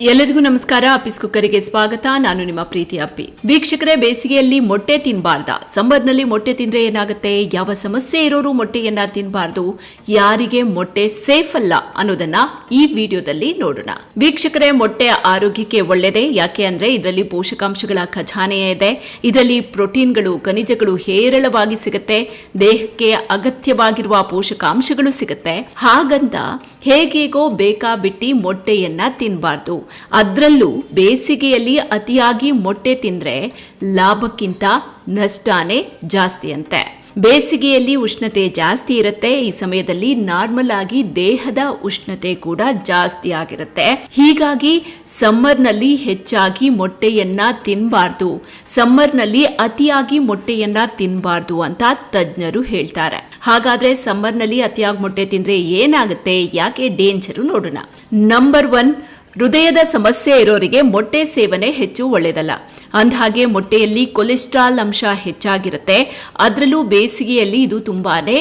ಎಲ್ಲರಿಗೂ ನಮಸ್ಕಾರ. ಅಪ್ಪಿಸ್ ಕುಕ್ಕರಿಗೆ ಸ್ವಾಗತ. ನಾನು ನಿಮ್ಮ ಪ್ರೀತಿ ಅಪ್ಪಿ. ವೀಕ್ಷಕರೇ, ಬೇಸಿಗೆಯಲ್ಲಿ ಮೊಟ್ಟೆ ತಿನ್ನಬಾರ್ದ ಸಂಬರ್ನಲ್ಲಿ ಮೊಟ್ಟೆ ತಿಂದ್ರೆ ಏನಾಗುತ್ತೆ? ಯಾವ ಸಮಸ್ಯೆ ಇರೋರು ಮೊಟ್ಟೆಯನ್ನ ತಿನ್ನಬಾರ್ದು ಯಾರಿಗೆ ಮೊಟ್ಟೆ ಸೇಫ್ ಅಲ್ಲ ಅನ್ನೋದನ್ನ ಈ ವಿಡಿಯೋದಲ್ಲಿ ನೋಡೋಣ. ವೀಕ್ಷಕರೇ ಮೊಟ್ಟೆ ಆರೋಗ್ಯಕ್ಕೆ ಒಳ್ಳೆಯದೇ ಯಾಕೆ ಅಂದ್ರೆ ಇದರಲ್ಲಿ ಪೋಷಕಾಂಶಗಳ ಖಜಾನೆಯೇ ಇದೆ. ಇದರಲ್ಲಿ ಪ್ರೋಟೀನ್ಗಳು, ಖನಿಜಗಳು ಹೇರಳವಾಗಿ ಸಿಗುತ್ತೆ. ದೇಹಕ್ಕೆ ಅಗತ್ಯವಾಗಿರುವ ಪೋಷಕಾಂಶಗಳು ಸಿಗುತ್ತೆ. ಹಾಗಂತ ಹೇಗೇಗೋ ಬೇಕಾ ಬಿಟ್ಟಿ ಮೊಟ್ಟೆಯನ್ನ ತಿನ್ನಬಾರ್ದು ಅದರಲ್ಲೂ ಬೇಸಿಗೆಯಲ್ಲಿ ಅತಿಯಾಗಿ ಮೊಟ್ಟೆ ತಿಂದ್ರೆ ಲಾಭಕ್ಕಿಂತ ನಷ್ಟನೇ ಜಾಸ್ತಿ ಅಂತೆ ಬೇಸಿಗೆಯಲ್ಲಿ ಉಷ್ಣತೆ ಜಾಸ್ತಿ ಇರುತ್ತೆ, ಈ ಸಮಯದಲ್ಲಿ ನಾರ್ಮಲ್ ಆಗಿ ದೇಹದ ಉಷ್ಣತೆ ಕೂಡ ಜಾಸ್ತಿ ಆಗಿರುತ್ತೆ. ಹೀಗಾಗಿ ಸಮ್ಮರ್ನಲ್ಲಿ ಹೆಚ್ಚಾಗಿ ಮೊಟ್ಟೆಯನ್ನ ತಿನ್ನಬಾರ್ದು ಸಮ್ಮರ್ನಲ್ಲಿ ಅತಿಯಾಗಿ ಮೊಟ್ಟೆಯನ್ನ ತಿನ್ನಬಾರ್ದು ಅಂತ ತಜ್ಞರು ಹೇಳ್ತಾರೆ. ಹಾಗಾದ್ರೆ ಸಮ್ಮರ್ನಲ್ಲಿ ಅತಿಯಾಗಿ ಮೊಟ್ಟೆ ತಿಂದ್ರೆ ಏನಾಗುತ್ತೆ, ಯಾಕೆ ಡೇಂಜರು ನೋಡೋಣ. ನಂಬರ್ ಒನ್ ಹೃದಯದ ಸಮಸ್ಯೆ ಇರೋರಿಗೆ ಮೊಟ್ಟೆ ಸೇವನೆ ಹೆಚ್ಚು ಒಳ್ಳೆಯದಲ್ಲ. ಅಂದಹಾಗೆ ಮೊಟ್ಟೆಯಲ್ಲಿ ಕೊಲೆಸ್ಟ್ರಾಲ್ ಅಂಶ ಹೆಚ್ಚಾಗಿರುತ್ತೆ. ಅದರಲ್ಲೂ ಬೇಸಿಗೆಯಲ್ಲಿ ಇದು ತುಂಬಾನೇ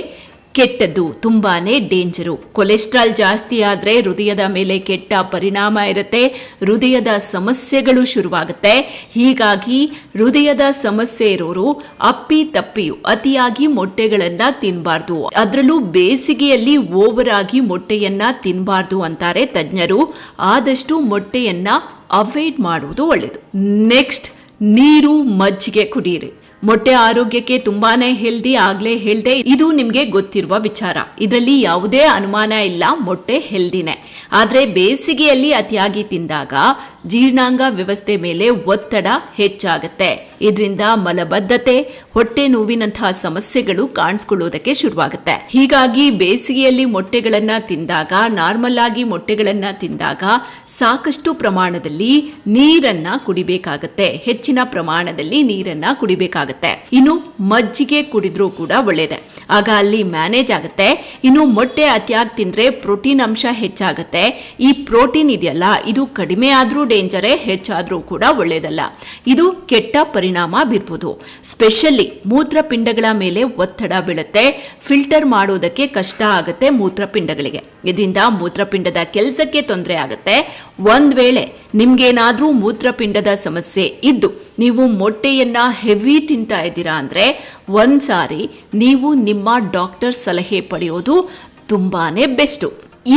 ಕೆಟ್ಟದ್ದು, ತುಂಬಾನೇ ಡೇಂಜರು. ಕೊಲೆಸ್ಟ್ರಾಲ್ ಜಾಸ್ತಿ ಆದರೆ ಹೃದಯದ ಮೇಲೆ ಕೆಟ್ಟ ಪರಿಣಾಮ ಇರುತ್ತೆ, ಹೃದಯದ ಸಮಸ್ಯೆಗಳು ಶುರುವಾಗುತ್ತೆ. ಹೀಗಾಗಿ ಹೃದಯದ ಸಮಸ್ಯೆ ಇರೋರು ಅಪ್ಪಿ ತಪ್ಪಿ ಅತಿಯಾಗಿ ಮೊಟ್ಟೆಗಳನ್ನ ತಿನ್ನಬಾರ್ದು ಅದರಲ್ಲೂ ಬೇಸಿಗೆಯಲ್ಲಿ ಓವರ್ ಆಗಿ ಮೊಟ್ಟೆಯನ್ನ ತಿನ್ನಬಾರ್ದು ಅಂತಾರೆ ತಜ್ಞರು. ಆದಷ್ಟು ಮೊಟ್ಟೆಯನ್ನ ಅವಾಯ್ಡ್ ಮಾಡುವುದು ಒಳ್ಳೆಯದು ನೆಕ್ಸ್ಟ್, ನೀರು ಮಜ್ಜಿಗೆ ಕುಡಿಯಿರಿ ಮೊಟ್ಟೆ ಆರೋಗ್ಯಕ್ಕೆ ತುಂಬಾನೇ ಹೆಲ್ದಿ ಆಗ್ಲೇ ಹೇಳ್ದೆ, ಇದು ನಿಮ್ಗೆ ಗೊತ್ತಿರುವ ವಿಚಾರ. ಇದರಲ್ಲಿ ಯಾವುದೇ ಅನುಮಾನ ಇಲ್ಲ, ಮೊಟ್ಟೆ ಹೆಲ್ದಿನೇ ಆದ್ರೆ ಬೇಸಿಗೆಯಲ್ಲಿ ಅತಿಯಾಗಿ ತಿಂದಾಗ ಜೀರ್ಣಾಂಗ ವ್ಯವಸ್ಥೆ ಮೇಲೆ ಒತ್ತಡ ಹೆಚ್ಚಾಗುತ್ತೆ. ಇದರಿಂದ ಮಲಬದ್ಧತೆ, ಹೊಟ್ಟೆ ನೋವಿನಂತಹ ಸಮಸ್ಯೆಗಳು ಕಾಣಿಸ್ಕೊಳ್ಳೋದಕ್ಕೆ ಶುರುವಾಗುತ್ತೆ. ಹೀಗಾಗಿ ಬೇಸಿಗೆಯಲ್ಲಿ ಮೊಟ್ಟೆಗಳನ್ನ ತಿಂದಾಗ, ನಾರ್ಮಲ್ ಆಗಿ ಮೊಟ್ಟೆಗಳನ್ನ ತಿಂದಾಗ ಸಾಕಷ್ಟು ಪ್ರಮಾಣದಲ್ಲಿ ನೀರನ್ನ ಕುಡಿಬೇಕಾಗತ್ತೆ. ಹೆಚ್ಚಿನ ಪ್ರಮಾಣದಲ್ಲಿ ನೀರನ್ನ ಕುಡಿಬೇಕಾಗತ್ತೆ. ಇನ್ನು ಮಜ್ಜಿಗೆ ಕುಡಿದ್ರೂ ಕೂಡ ಒಳ್ಳೇದೆ. ಆಗ ಅಲ್ಲಿ ಮ್ಯಾನೇಜ್ ಆಗುತ್ತೆ. ಇನ್ನು ಮೊಟ್ಟೆ ಅತಿಯಾಗಿ ತಿಂದ್ರೆ ಪ್ರೋಟೀನ್ ಅಂಶ ಹೆಚ್ಚಾಗುತ್ತೆ. ಈ ಪ್ರೋಟೀನ್ ಇದೆಯಲ್ಲ, ಇದು ಕಡಿಮೆ ಆದ್ರೂ ಡೇಂಜರೇ ಹೆಚ್ಚಾದರೂ ಕೂಡ ಒಳ್ಳೆಯದಲ್ಲ ಇದು ಕೆಟ್ಟ ಪರಿಣಾಮ ಬೀರ್ಬೋದು. ಸ್ಪೆಷಲಿ ಮೂತ್ರಪಿಂಡಗಳ ಮೇಲೆ ಒತ್ತಡ ಬೀಳುತ್ತೆ. ಫಿಲ್ಟರ್ ಮಾಡೋದಕ್ಕೆ ಕಷ್ಟ ಆಗುತ್ತೆ ಮೂತ್ರಪಿಂಡಗಳಿಗೆ. ಇದರಿಂದ ಮೂತ್ರಪಿಂಡದ ಕೆಲಸಕ್ಕೆ ತೊಂದರೆ ಆಗುತ್ತೆ. ಒಂದ್ ವೇಳೆ ನಿಮ್ಗೇನಾದ್ರೂ ಮೂತ್ರಪಿಂಡದ ಸಮಸ್ಯೆ ಇದ್ದು ನೀವು ಮೊಟ್ಟೆಯನ್ನ ಹೆವಿ ತಿಂತಾ ಇದ್ದೀರಾ ಅಂದ್ರೆ ಒಂದ್ಸಾರಿ ನೀವು ನಿಮ್ಮ ಡಾಕ್ಟರ್ ಸಲಹೆ ಪಡೆಯೋದು ತುಂಬಾನೇ ಬೆಸ್ಟು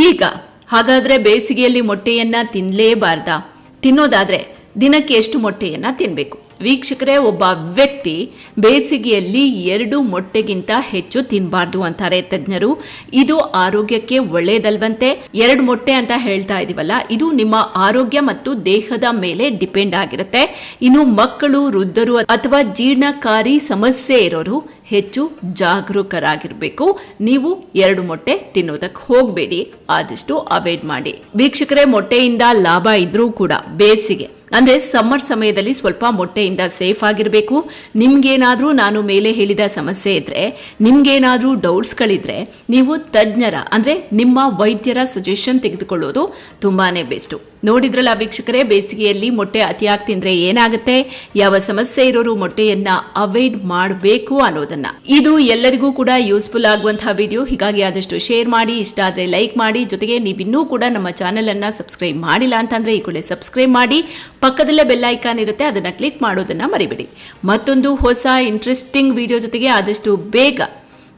ಈಗ ಹಾಗಾದ್ರೆ ಬೇಸಿಗೆಯಲ್ಲಿ ಮೊಟ್ಟೆಯನ್ನ ತಿನ್ಲೇಬಾರ್ದಾ? ತಿನ್ನೋದಾದ್ರೆ ದಿನಕ್ಕೆ ಎಷ್ಟು ಮೊಟ್ಟೆಯನ್ನ ತಿನ್ಬೇಕು? ವೀಕ್ಷಕರೇ, ಒಬ್ಬ ವ್ಯಕ್ತಿ ಬೇಸಿಗೆಯಲ್ಲಿ ಎರಡು ಮೊಟ್ಟೆಗಿಂತ ಹೆಚ್ಚು ತಿನ್ನಬಾರ್ದು ಅಂತಾರೆ ತಜ್ಞರು. ಇದು ಆರೋಗ್ಯಕ್ಕೆ ಒಳ್ಳೆಯದಲ್ವಂತೆ ಎರಡು ಮೊಟ್ಟೆ ಅಂತ ಹೇಳ್ತಾ ಇದೀವಲ್ಲ, ಇದು ನಿಮ್ಮ ಆರೋಗ್ಯ ಮತ್ತು ದೇಹದ ಮೇಲೆ ಡಿಪೆಂಡ್ ಆಗಿರುತ್ತೆ. ಇನ್ನು ಮಕ್ಕಳು, ವೃದ್ಧರು ಅಥವಾ ಜೀರ್ಣಕಾರಿ ಸಮಸ್ಯೆ ಇರೋರು ಹೆಚ್ಚು ಜಾಗರೂಕರಾಗಿರಬೇಕು. ನೀವು ಎರಡು ಮೊಟ್ಟೆ ತಿನ್ನೋದಕ್ಕೆ ಹೋಗಬೇಡಿ. ಆದಷ್ಟು ಅವಾಯ್ಡ್ ಮಾಡಿ. ವೀಕ್ಷಕರೇ, ಮೊಟ್ಟೆಯಿಂದ ಲಾಭ ಇದ್ರೂ ಕೂಡ ಬೇಸಿಗೆ, ಅಂದ್ರೆ ಸಮ್ಮರ್ ಸಮಯದಲ್ಲಿ ಸ್ವಲ್ಪ ಮೊಟ್ಟೆಯಿಂದ ಸೇಫ್ ಆಗಿರಬೇಕು. ನಿಮ್ಗೇನಾದ್ರೂ ನಾನು ಮೇಲೆ ಹೇಳಿದ ಸಮಸ್ಯೆ ಇದ್ರೆ, ನಿಮ್ಗೇನಾದ್ರೂ ಡೌಟ್ಸ್ಗಳಿದ್ರೆ, ನೀವು ತಜ್ಞರ, ಅಂದ್ರೆ ನಿಮ್ಮ ವೈದ್ಯರ ಸಜೆಷನ್ ತೆಗೆದುಕೊಳ್ಳೋದು ತುಂಬಾನೇ ಬೆಸ್ಟು. ನೋಡಿದ್ರಲ್ಲ ವೀಕ್ಷಕರೇ, ಬೇಸಿಗೆಯಲ್ಲಿ ಮೊಟ್ಟೆ ಅತಿಯಾಗಿ ತಿಂದ್ರೆ ಏನಾಗುತ್ತೆ? ಯಾವ ಸಮಸ್ಯೆ ಇರೋರು ಮೊಟ್ಟೆಯನ್ನ ಅವಾಯ್ಡ್ ಮಾಡಬೇಕು ಅನ್ನೋದನ್ನ. ಇದು ಎಲ್ಲರಿಗೂ ಕೂಡ ಯೂಸ್ಫುಲ್ ಆಗುವಂತಹ ವಿಡಿಯೋ ಹೀಗಾಗಿ ಆದಷ್ಟು ಶೇರ್ ಮಾಡಿ, ಇಷ್ಟ ಆದ್ರೆ ಲೈಕ್ ಮಾಡಿ. ಜೊತೆಗೆ ನೀವಿನ್ನೂ ಕೂಡ ನಮ್ಮ ಚಾನೆಲ್ ಅನ್ನ ಸಬ್ಸ್ಕ್ರೈಬ್ ಮಾಡಿಲ್ಲ ಅಂತಂದ್ರೆ ಈ ಕೂಡಲೇ ಸಬ್ಸ್ಕ್ರೈಬ್ ಮಾಡಿ. ಪಕ್ಕದಲ್ಲೇ ಬೆಲ್ ಐಕಾನ್ ಇರುತ್ತೆ, ಅದನ್ನ ಕ್ಲಿಕ್ ಮಾಡೋದನ್ನ ಮರಿಬೇಡಿ. ಮತ್ತೊಂದು ಹೊಸ ಇಂಟ್ರೆಸ್ಟಿಂಗ್ ವಿಡಿಯೋ ಜೊತೆಗೆ ಆದಷ್ಟು ಬೇಗ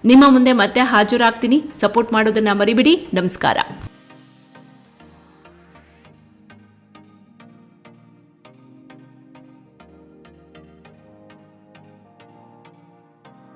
ನಿಮ್ಮ ಮುಂದೆ ಮತ್ತೆ ಹಾಜರಾಗ್ತೀನಿ. ಸಪೋರ್ಟ್ ಮಾಡೋದನ್ನ ಮರಿಬೇಡಿ. ನಮಸ್ಕಾರ.